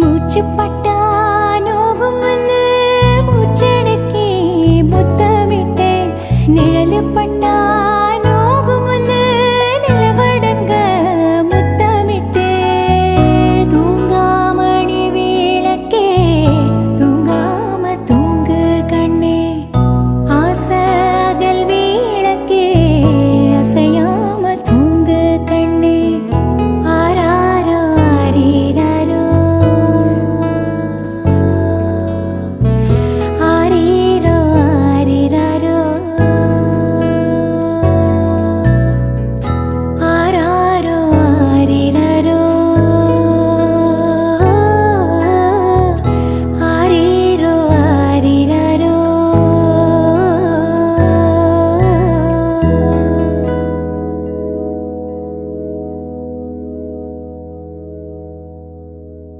മൂച്ചുപട്ടാനോകുമെന്ന് മുച്ചടക്കി മുത്തമിട്ട്. നിഴലപ്പെട്ട